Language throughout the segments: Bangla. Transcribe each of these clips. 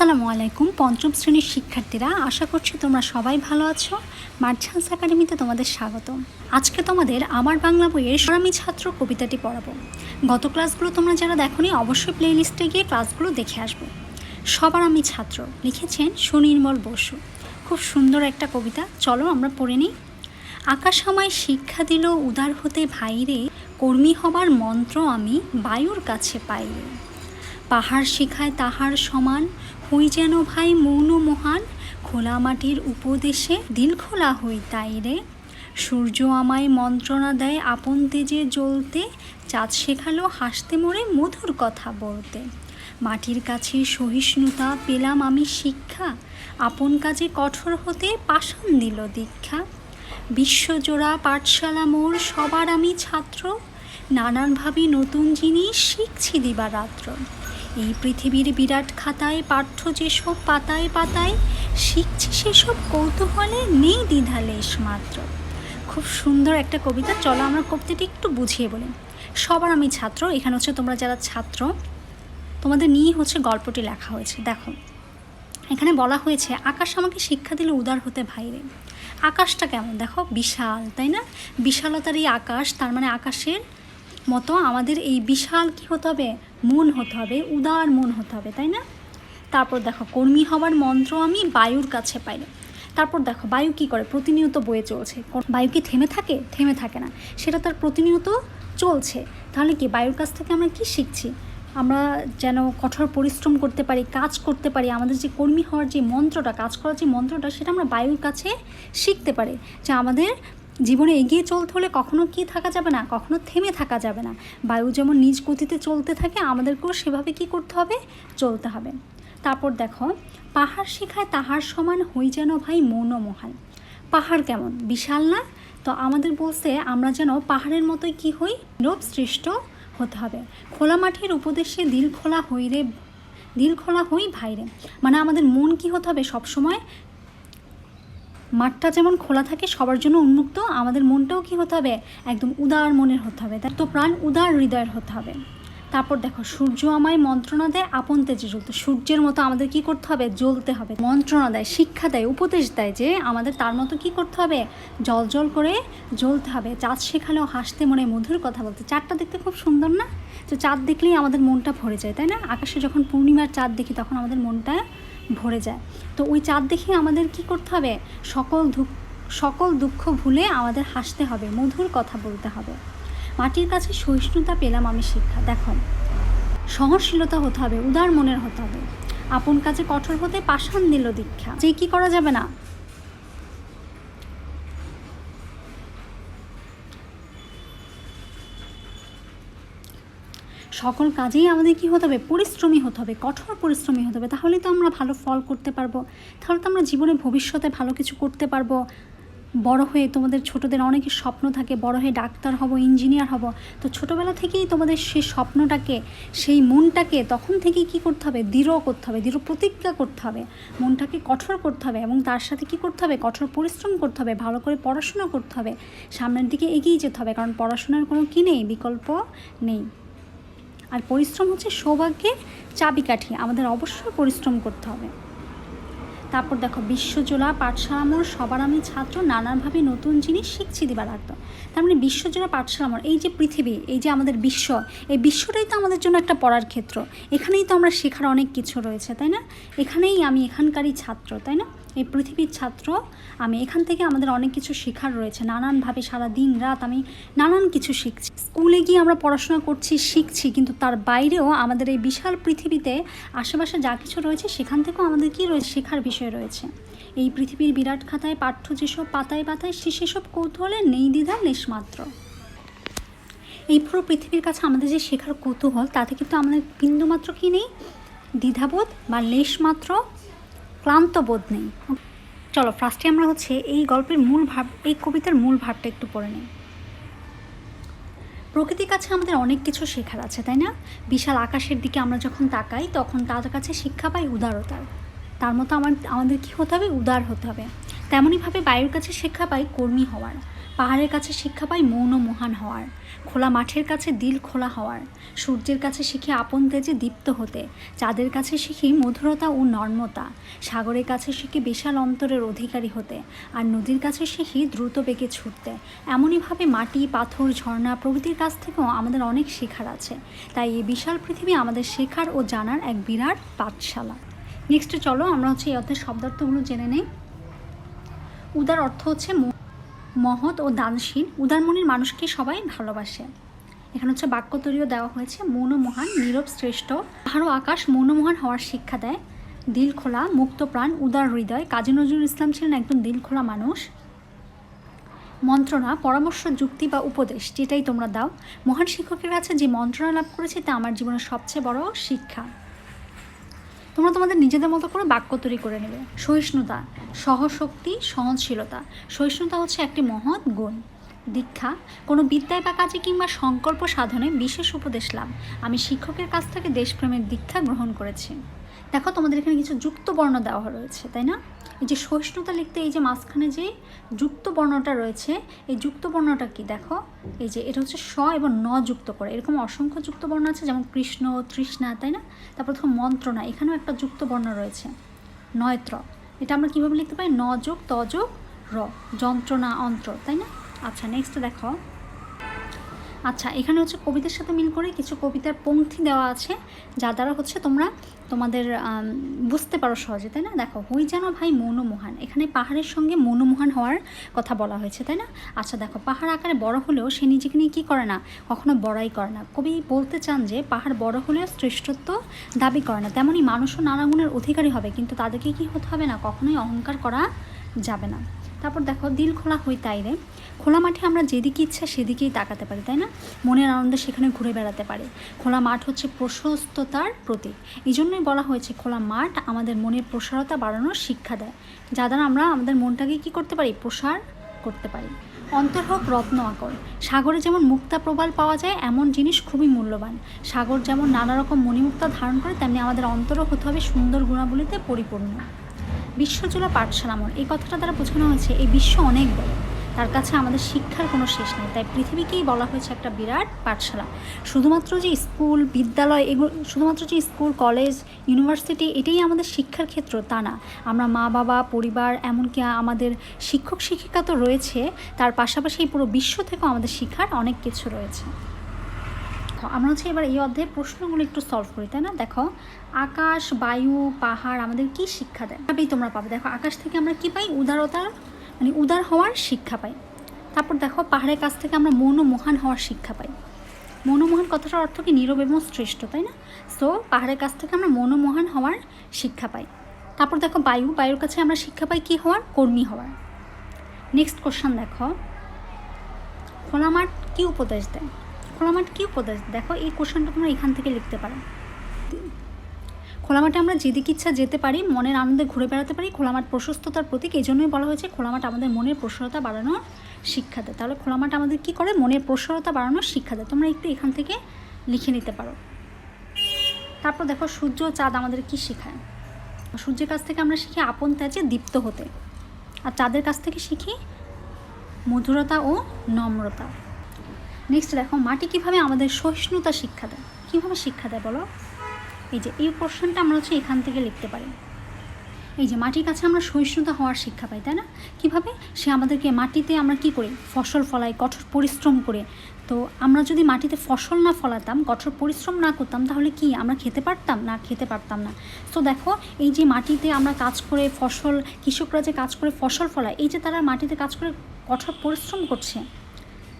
আসসালামু আলাইকুম, পঞ্চম শ্রেণির শিক্ষার্থীরা। আশা করছি তোমরা সবাই ভালো আছো। মার্চান্স একাডেমিতে তোমাদের স্বাগত আজকে তোমাদের আমার বাংলা বইয়ের সরামি ছাত্র কবিতাটি পড়াবো। গত ক্লাসগুলো তোমরা যারা দেখোনি, অবশ্যই প্লে লিস্টে গিয়ে ক্লাসগুলো দেখে আসবে। সবার আমি ছাত্র, লিখেছেন সুনির্মল বসু। খুব সুন্দর একটা কবিতা। চলো আমরা পড়ে নিই। আকাশ আমায় শিক্ষা দিল, উদার হতে ভাইরে, কর্মী হবার মন্ত্র আমি বায়ুর কাছে পাইরে পাহাড় শিখায় তাহার সমান। হই যেন ভাই মৌন মহান, খোলা মাটির উপদেশে দিল খোলা হই তাই রে। সূর্য আমায় মন্ত্রণা দেয় আপন তেজে জ্বলতে, চাঁদ শেখালো হাসতে মোড়ে মধুর কথা বলতে। মাটির কাছে সহিষ্ণুতা পেলাম আমি শিক্ষা, আপন কাজে কঠোর হতে পাষাণ দিল দীক্ষা। বিশ্বজোড়া পাঠশালা মোর সবার আমি ছাত্র, নানানভাবে নতুন জিনিস শিখছি দিবারাত্র। এই পৃথিবীর বিরাট খাতায় পাঠ্য যেসব পাতায় পাতায় শিখছি সেসব কৌতূহলে নেই দ্বিধা মাত্র। খুব সুন্দর একটা কবিতা। চলো আমরা কবিতাটি একটু বুঝিয়ে বলি। সবার আমি ছাত্র, এখানে হচ্ছে তোমরা যারা ছাত্র, তোমাদের নিয়ে হচ্ছে গল্পটি লেখা হয়েছে। দেখো, এখানে বলা হয়েছে, আকাশ আমাকে শিক্ষা দিল উদার হতে ভাইরে আকাশটা কেমন? দেখো, বিশাল, তাই না? বিশালতার এই আকাশ, তার মানে আকাশের মতো আমাদের এই বিশাল কি হতে হবে? মন হতে হবে, উদার মন হতে হবে, তাই না? তারপর দেখো, কর্মী হওয়ার মন্ত্র আমি বায়ুর কাছে পাইলে তারপর দেখো, বায়ু কি করে? প্রতিনিয়ত বয়ে চলছে। বায়ু কি থেমে থাকে? থেমে থাকে না। সেটা তার প্রতিনিয়ত চলছে। তাহলে কি বায়ুর কাছ থেকে আমরা কি শিখছি? আমরা যেন কঠোর পরিশ্রম করতে পারি, কাজ করতে পারি, আমাদের যে কর্মী হওয়ার যে মন্ত্রটা, কাজ করার যে মন্ত্রটা, সেটা আমরা বায়ুর কাছে শিখতে পারি, যে আমাদের জীবনে এগিয়ে চলতে হলে কখনো কি থাকা যাবে না, কখনো থেমে থাকা যাবে না। বায়ু যেমন নিজ গতিতে চলতে থাকে, আমাদেরকেও সেভাবে কি করতে হবে? চলতে হবে। তারপর দেখো, পাহাড় শিখায় তাহার সমান হই যেন ভাই মৌন মহান পাহাড় কেমন? বিশাল না? তো আমাদের বলছে, আমরা যেন পাহাড়ের মতোই কি হই? লোভ সৃষ্ট হতে হবে। খোলা মাঠের উপদেশে দিল খোলা হই রে, দিল খোলা হই ভাইরে মানে আমাদের মন কি হতে হবে সবসময়? মাঠটা যেমন খোলা থাকে, সবার জন্য উন্মুক্ত, আমাদের মনটাও কি হতে হবে? একদম উদার মনের হতে হবে। তো প্রাণ উদার, হৃদয়ের হতে হবে। তারপর দেখো, সূর্য আমায় মন্ত্রণা দেয়, আপন তেজে জ্বলতে। সূর্যের মতো আমাদের কি করতে হবে? জ্বলতে হবে। মন্ত্রণা দেয়, শিক্ষা দেয়, উপদেশ দেয় যে আমাদের তার মতো কি করতে হবে? জল জল করে জ্বলতে হবে। চাঁদ শেখালেও হাসতে মনে মধুর কথা বলতে। চাঁদটা দেখতে খুব সুন্দর না? তো চাঁদ দেখলেই আমাদের মনটা ভরে যায়, তাই না? আকাশে যখন পূর্ণিমার চাঁদ দেখি, তখন আমাদের মনটা ভরে যায়। তো ওই চাঁদ দেখে আমাদের কি করতে হবে? সকল দুঃখ সকল দুঃখ ভুলে আমাদের হাসতে হবে, মধুর কথা বলতে হবে। মাটির কাছে সহিষ্ণুতা পেলাম আমি শিক্ষা। দেখো, সহনশীলতা হতে হবে, উদার মনের হতে হবে। আপন কাজে কঠোর হতে পাষাণ দিল দীক্ষা। যে কি করা যাবে না? সকল কাজেই আমাদের কি হতে হবে? পরিশ্রমী হতে হবে, কঠোর পরিশ্রমী হতে হবে। তাহলে তো আমরা ভালো ফল করতে পারব। তাহলে তো আমরা জীবনে ভবিষ্যতে ভালো কিছু করতে পারব। বড় হয়ে তোমাদের ছোটদের অনেকের স্বপ্ন থাকে, বড় হয়ে ডাক্তার হব, ইঞ্জিনিয়ার হব। তো ছোটোবেলা থেকেই তোমাদের সেই স্বপ্নটাকে, সেই মনটাকে তখন থেকেই কি করতে হবে? দৃঢ় করতে হবে, দৃঢ় প্রতিজ্ঞা করতে হবে। মনটাকে কঠোর করতে হবে এবং তার সাথে কি করতে হবে? কঠোর পরিশ্রম করতে হবে, ভালো করে পড়াশোনা করতে হবে। সামনের দিকে এগিয়ে যেতে হবে কারণ পড়াশোনার কোনো কী নেই? বিকল্প নেই। আর পরিশ্রম হচ্ছে সৌভাগ্যের চাবিকাঠি। আমাদের অবশ্যই পরিশ্রম করতে হবে। তারপর দেখো বিশ্বজোড়া পাঠশালা মোড় সবার আমি ছাত্র, নানানভাবে নতুন জিনিস শিখছি দিবার আগ্রহ তার মানে বিশ্বজোড়া পাঠশালা মোড় এই যে পৃথিবী, এই যে আমাদের বিশ্ব, এই বিশ্বটাই তো আমাদের জন্য একটা পড়ার ক্ষেত্র। এখানেই তো আমরা শেখার অনেক কিছু রয়েছে, তাই না? এখানেই আমি এখানকারই ছাত্র, তাই না? এই পৃথিবীর ছাত্র, আমি এখান থেকে আমাদের অনেক কিছু শেখার রয়েছে। নানানভাবে সারা দিন রাত আমি নানান কিছু শিখছি। স্কুলে গিয়ে আমরা পড়াশোনা করছি, শিখছি, কিন্তু তার বাইরেও আমাদের এই বিশাল পৃথিবীতে আশেপাশে যা কিছু রয়েছে, সেখান থেকেও আমাদের কী রয়েছে, শেখার বিষয় রয়েছে। এই পৃথিবীর বিরাট খাতায় পাঠ্য যেসব পাতায় পাতায়, সে সেসব কৌতূহলে নেই দ্বিধা লেশমাত্র এই পুরো পৃথিবীর কাছে আমাদের যে শেখার কৌতূহল, তাতে কিন্তু আমাদের বিন্দুমাত্র কি নেই? দ্বিধাবোধ বা লেশমাত্র ক্লান্ত বোধ নেই। চলো ফার্স্টে আমরা হচ্ছে এই গল্পের মূল ভাব, এই কবিতার মূল ভাবটা একটু পড়ে নিই। প্রকৃতির কাছে আমাদের অনেক কিছু শেখার আছে, তাই না? বিশাল আকাশের দিকে আমরা যখন তাকাই, তখন তার কাছে শিক্ষা পাই উদারতার। তার মতো আমার, আমাদের কী হতে হবে? উদার হতে হবে। তেমনইভাবে বায়ুর কাছে শিক্ষা পাই কর্মী হওয়ার। পাহাড়ের কাছে শিক্ষা পাই মৌন মহান হওয়ার, খোলা মাঠের কাছে দিল খোলা হওয়ার, সূর্যের কাছে শিখি আপন তেজে দীপ্ত হতে, চাঁদের কাছে শিখি মধুরতা ও নর্মতা, সাগরের কাছে শিখি বিশাল অন্তরের অধিকারী হতে, আর নদীর কাছে শিখি দ্রুত বেগে ছুটতে। এমনইভাবে মাটি, পাথর, ঝর্ণা প্রভৃতির কাছ থেকেও আমাদের অনেক শেখার আছে। তাই এই বিশাল পৃথিবী আমাদের শেখার ও জানার এক বিরাট পাঠশালা। নেক্সটে চলো, আমরা হচ্ছে এই অর্থের শব্দার্থগুলো জেনে নেই। উদার অর্থ হচ্ছে মহৎ ও দানশীল উদারমনির মানুষকে সবাই ভালোবাসে। এখানে হচ্ছে বাক্য তৈরিও দেওয়া হয়েছে। মৌনমহান নীরব শ্রেষ্ঠ। আরও আকাশ মৌনমহান হওয়ার শিক্ষা দেয়। দিল খোলা, মুক্ত প্রাণ, উদার হৃদয়। কাজী নজরুল ইসলাম ছিলেন একজন দিল খোলা মানুষ। মন্ত্রণা, পরামর্শ, যুক্তি বা উপদেশ যেটাই তোমরা দাও। মহান শিক্ষকের কাছে যে মন্ত্রণা লাভ করেছি, তা আমার জীবনের সবচেয়ে বড় শিক্ষা। তোমরা তোমাদের নিজেদের মতো করে বাক্য তৈরি করে নেবে। সহিষ্ণুতা, সহশক্তি, সহনশীলতা। সহিষ্ণুতা হচ্ছে একটি মহৎ গুণ। দীক্ষা, কোনো বিদ্যায় বা কাজে কিংবা সংকল্প সাধনে বিশেষ উপদেশ লাভ। আমি শিক্ষকের কাছ থেকে দেশপ্রেমের দীক্ষা গ্রহণ করেছি। দেখো তোমাদের এখানে কিছু যুক্ত বর্ণ দেওয়া রয়েছে, তাই না? এই যে সহিষ্ণুতা লিখতে এই যে মাঝখানে যে যুক্ত বর্ণটা রয়েছে, এই যুক্ত বর্ণটা কি দেখো? এই যে এটা হচ্ছে স এবং ন যুক্ত করে। এরকম অসংখ্য যুক্ত বর্ণ আছে, যেমন কৃষ্ণ, তৃষ্ণা, তাই না? তারপর দেখো মন্ত্রণা, এখানেও একটা যুক্ত বর্ণ রয়েছে। নয়ত্র, এটা আমরা কীভাবে লিখতে পারি? ন যোগ, ত যোগ, র, যন্ত্রণা, অন্ত্র, তাই না? আচ্ছা নেক্সট দেখো। আচ্ছা এখানে হচ্ছে কবিতার সাথে মিল করে কিছু কবিতার পংক্তি দেওয়া আছে যা দ্বারা হচ্ছে তোমরা তোমাদের বুঝতে পারো সহজে, তাই না? দেখো, হই যেন ভাই মনোমোহান এখানে পাহাড়ের সঙ্গে মনোমোহান হওয়ার কথা বলা হয়েছে, তাই না? আচ্ছা দেখো, পাহাড় আকারে বড় হলেও সে নিজেকে নিয়ে কী করে না? কখনো বড়াই করে না। কবি বলতে চান যে, পাহাড় বড় হলেও শ্রেষ্ঠত্ব দাবি করে না। তেমনই মানুষও নানা গুণের অধিকারী হবে, কিন্তু তাদেরকে কি হতে হবে না? কখনোই অহংকার করা যাবে না। তারপর দেখো দিল খোলা হই তাই রে। খোলা মাঠে আমরা যেদিকে ইচ্ছা সেদিকেই তাকাতে পারি, তাই না? মনের আনন্দে সেখানে ঘুরে বেড়াতে পারে। খোলা মাঠ হচ্ছে প্রশস্ততার প্রতীক। এই জন্যই বলা হয়েছে খোলা মাঠ আমাদের মনের প্রসারতা বাড়ানোর শিক্ষা দেয়। যা দ্বারা আমরা আমাদের মনটাকে কি করতে পারি? প্রসার করতে পারি। অন্তর হোক, রত্ন আকর। সাগরে যেমন মুক্তা প্রবাল পাওয়া যায়, এমন জিনিস খুবই মূল্যবান। সাগর যেমন নানা রকম মণিমুক্তা ধারণ করে, তেমনি আমাদের অন্তরও হতে হবে সুন্দর গুণাবলীতে পরিপূর্ণ। বিশ্বজোড়া পাঠশালামন এই কথাটা দ্বারা বোঝানো হয়েছে, এই বিশ্ব অনেক বড়। তার কাছে আমাদের শিক্ষার কোনো শেষ নেই, তাই পৃথিবীকেই বলা হয়েছে একটা বিরাট পাঠশালা। শুধুমাত্র যে স্কুল, বিদ্যালয়, এগুলো, শুধুমাত্র যে স্কুল, কলেজ, ইউনিভার্সিটি, এটাই আমাদের শিক্ষার ক্ষেত্র, তা না। আমরা মা, বাবা, পরিবার, এমনকি আমাদের শিক্ষক, শিক্ষিকা তো রয়েছে, তার পাশাপাশি পুরো বিশ্ব থেকেও আমাদের শিক্ষার অনেক কিছু রয়েছে। দেখো, আমরা হচ্ছে এবার এই অধ্যায়ে প্রশ্নগুলো একটু সলভ করি তাই না? দেখো আকাশ বায়ু পাহাড় আমাদের কি শিক্ষা দেয়? ভাবেই তোমরা পাবে। দেখো আকাশ থেকে আমরা কি পাই? উদারতার মানে উদার হওয়ার শিক্ষা পাই। তারপর দেখো পাহাড়ের কাছ থেকে আমরা মৌন মহান হওয়ার শিক্ষা পাই। মনোমোহন কথাটার অর্থ কি? নীরব এবং শ্রেষ্ঠ তাই না? সো পাহাড়ের কাছ থেকে আমরা মনোমোহন হওয়ার শিক্ষা পাই। তারপর দেখো বায়ু বায়ুর কাছে আমরা শিক্ষা পাই কি হওয়ার? কর্মী হওয়ার। নেক্সট কোশ্চেন দেখো খোলা মাঠ কী উপদেশ দেয়? খোলা মাঠ কী উপদেশ? দেখো, এই কোশ্চেনটা তোমরা এখান থেকে লিখতে পারো। খোলা মাঠে আমরা যেদিকে ইচ্ছা যেতে পারি, মনের আনন্দে ঘুরে বেড়াতে পারি খোলা মাঠ প্রশস্ততার প্রতীক। এই জন্যই বলা হয়েছে খোলা মাঠ আমাদের মনের প্রসারতা বাড়ানোর শিক্ষা দেয়। তাহলে খোলা মাঠ আমাদের কী করে? মনের প্রসারতা বাড়ানোর শিক্ষা দেয়। তোমরা একটু এখান থেকে লিখে নিতে পারো। তারপর দেখো, সূর্য ও চাঁদ আমাদের কী শেখায়? সূর্যের কাছ থেকে আমরা শিখি আপন ত্যাজে দীপ্ত হতে। আর চাঁদের কাছ থেকে শিখি মধুরতা ও নম্রতা। নেক্সট দেখো, মাটি কীভাবে আমাদের সহিষ্ণুতা শিক্ষা দেয়? কীভাবে শিক্ষা দেয় বলো? এই যে, এই প্রশ্নটা আমরা হচ্ছে এখান থেকে লিখতে পারি। এই যে, মাটির কাছে আমরা সহিষ্ণুতা হওয়ার শিক্ষা পাই, তাই না? কীভাবে? সে আমাদেরকে মাটিতে আমরা কি করি? ফসল ফলাই কঠোর পরিশ্রম করে। তো আমরা যদি মাটিতে ফসল না ফলাতাম, কঠোর পরিশ্রম না করতাম, তাহলে কি? আমরা খেতে পারতাম? না, খেতে পারতাম না। তো দেখো, এই যে মাটিতে আমরা কাজ করে ফসল, কৃষকরা যে কাজ করে ফসল ফলায়, এই যে তারা মাটিতে কাজ করে কঠোর পরিশ্রম করছে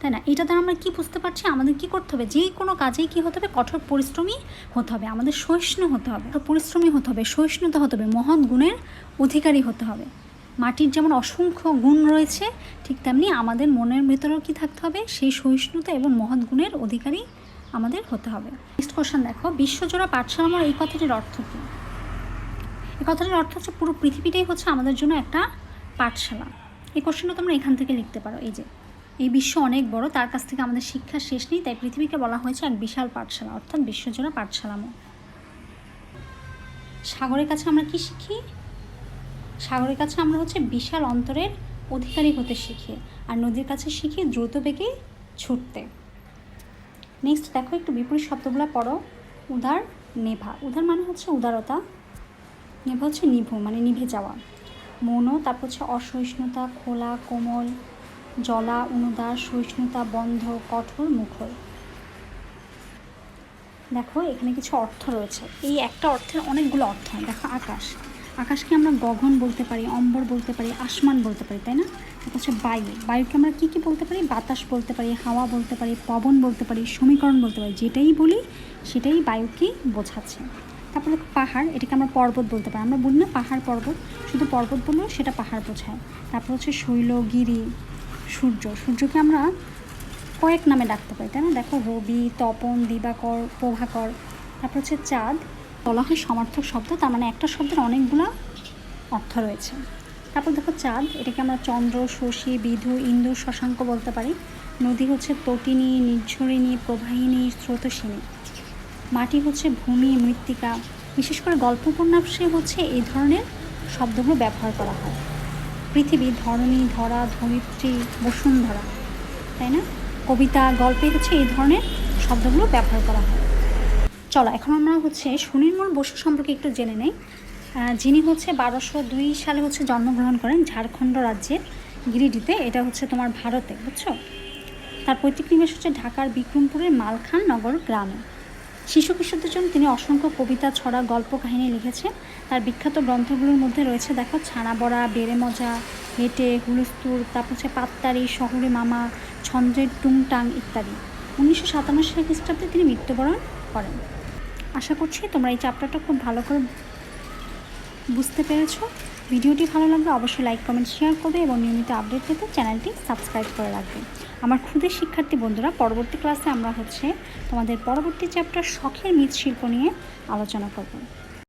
তাই না? এটা দ্বারা আমরা কি বুঝতে পারছি? আমাদের কি করতে হবে? যে কোনো কাজেই কি হতে হবে? কঠোর পরিশ্রমী হতে হবে। আমাদের সহিষ্ণু হতে হবে। পরিশ্রমী হতে হবে। সহিষ্ণুতা হতে হবে। মহৎ গুণের অধিকারী হতে হবে। মাটির যেমন অসংখ্য গুণ রয়েছে, ঠিক তেমনি আমাদের মনের ভেতরেও কি থাকতে হবে? সেই সহিষ্ণুতা এবং মহৎ গুণের অধিকারী আমাদের হতে হবে। নেক্সট কোশ্চেন দেখো। বিশ্বজোড়া পাঠশালা আমার এই কথাটির অর্থ কী? এই কথাটির অর্থ হচ্ছে পুরো পৃথিবীটাই হচ্ছে আমাদের জন্য একটা পাঠশালা। এই কোশ্চেনটা তোমরা এখান থেকে লিখতে পারো। এই যে এই বিশ্ব অনেক বড়, তার কাছ থেকে আমাদের শিক্ষার শেষ নেই, তাই পৃথিবীকে বলা হয়েছে এক বিশাল পাঠশালা, অর্থাৎ বিশ্বজোড়া পাঠশালাময় সাগরের কাছে আমরা কি শিখি? সাগরের কাছে আমরা হচ্ছে বিশাল অন্তরের অধিকারী হতে শিখি, আর নদীর কাছে শিখি দ্রুত বেগে ছুটতে। নেক্সট দেখো একটু বিপরীত শব্দগুলো পড়ো। উদার, নেভা। উদার মানে হচ্ছে উদারতা, নেভা হচ্ছে নিভু মানে নিভে যাওয়া। মৌন, তারপর হচ্ছে অসহিষ্ণুতা, খোলা, কোমল জলা অনুদার সহিষ্ণুতা, বন্ধ, কঠোর, মুখর। দেখো, এখানে কিছু অর্থ রয়েছে। এই একটা অর্থের অনেকগুলো অর্থ হয়। দেখো, আকাশ। আকাশকে আমরা গগন বলতে পারি, অম্বর বলতে পারি, আসমান বলতে পারি, তাই না? তারপর হচ্ছে বায়ু। বায়ুকে আমরা কী কী বলতে পারি? বাতাস বলতে পারি, হাওয়া বলতে পারি, পবন বলতে পারি, সমীকরণ বলতে পারি। যেটাই বলি, সেটাই বায়ুকে বোঝাচ্ছে। তারপরে পাহাড়, এটাকে আমরা পর্বত বলতে পারি। আমরা বলি না পাহাড় পর্বত, শুধু পর্বত বললেও সেটা পাহাড় বোঝায়। তারপর হচ্ছে শৈল, গিরি সূর্য। সূর্যকে আমরা কয়েক নামে ডাকতে পারি, তাই না? দেখো, রবি, তপন, দিবাকর, প্রভাকর, তারপর হচ্ছে চাঁদ। বলা হয় সমার্থক শব্দ, তার মানে একটা শব্দের অনেকগুলো অর্থ রয়েছে। তারপর দেখো, চাঁদ, এটাকে আমরা চন্দ্র, শশী বিধু ইন্দু, শশাঙ্ক বলতে পারি। নদী হচ্ছে তটিনী নির্ঝরিণী প্রবাহিনী, স্রোতসিনী। মাটি হচ্ছে ভূমি, মৃত্তিকা। বিশেষ করে গল্প উপন্যাসে হচ্ছে এই ধরনের শব্দগুলো ব্যবহার করা হয়। পৃথিবী ধরণী, ধরা, ধরিত্রী, বসুন্ধরা, তাই না? কবিতা, গল্পে হচ্ছে এই ধরনের শব্দগুলো ব্যবহার করা হয়। চলো, এখন আমরা হচ্ছে সুনির্মল বসু সম্পর্কে একটু জেনে নেই। যিনি হচ্ছে বারোশো দুই সালে হচ্ছে জন্মগ্রহণ করেন ঝাড়খণ্ড রাজ্যের গিরিডিতে। এটা হচ্ছে তোমার ভারতে, বুঝছ? তার পৈতৃক নিবাস হচ্ছে ঢাকার বিক্রমপুরের মালখান নগর গ্রামে। শিশু কিশোরদের জন্য তিনি অসংখ্য কবিতা, ছড়া, গল্প কাহিনী লিখেছেন। তার বিখ্যাত গ্রন্থগুলোর মধ্যে রয়েছে দেখো ছানা বড়া বেড়ে মজা, হেঁটে হুলুস্তুর তারপর হচ্ছে পাত্তারি, শহরে মামা ছন্দ্রের টুংটাং ইত্যাদি। উনিশশো সাতান্ন সাল খ্রিস্টাব্দে তিনি মৃত্যুবরণ করেন। আশা করছি তোমরা এই চ্যাপ্টারটা খুব ভালো করে বুঝতে পেরেছ। ভিডিওটি ভালো লাগলে অবশ্যই লাইক, কমেন্ট, শেয়ার করবে এবং নিয়মিত আপডেট পেতে চ্যানেলটি সাবস্ক্রাইব করে রাখবে। আমার ক্ষুদে শিক্ষার্থী বন্ধুরা, পরবর্তী ক্লাসে আমরা হচ্ছে তোমাদের পরবর্তী চ্যাপ্টার শখের মৃৎশিল্প নিয়ে আলোচনা করব।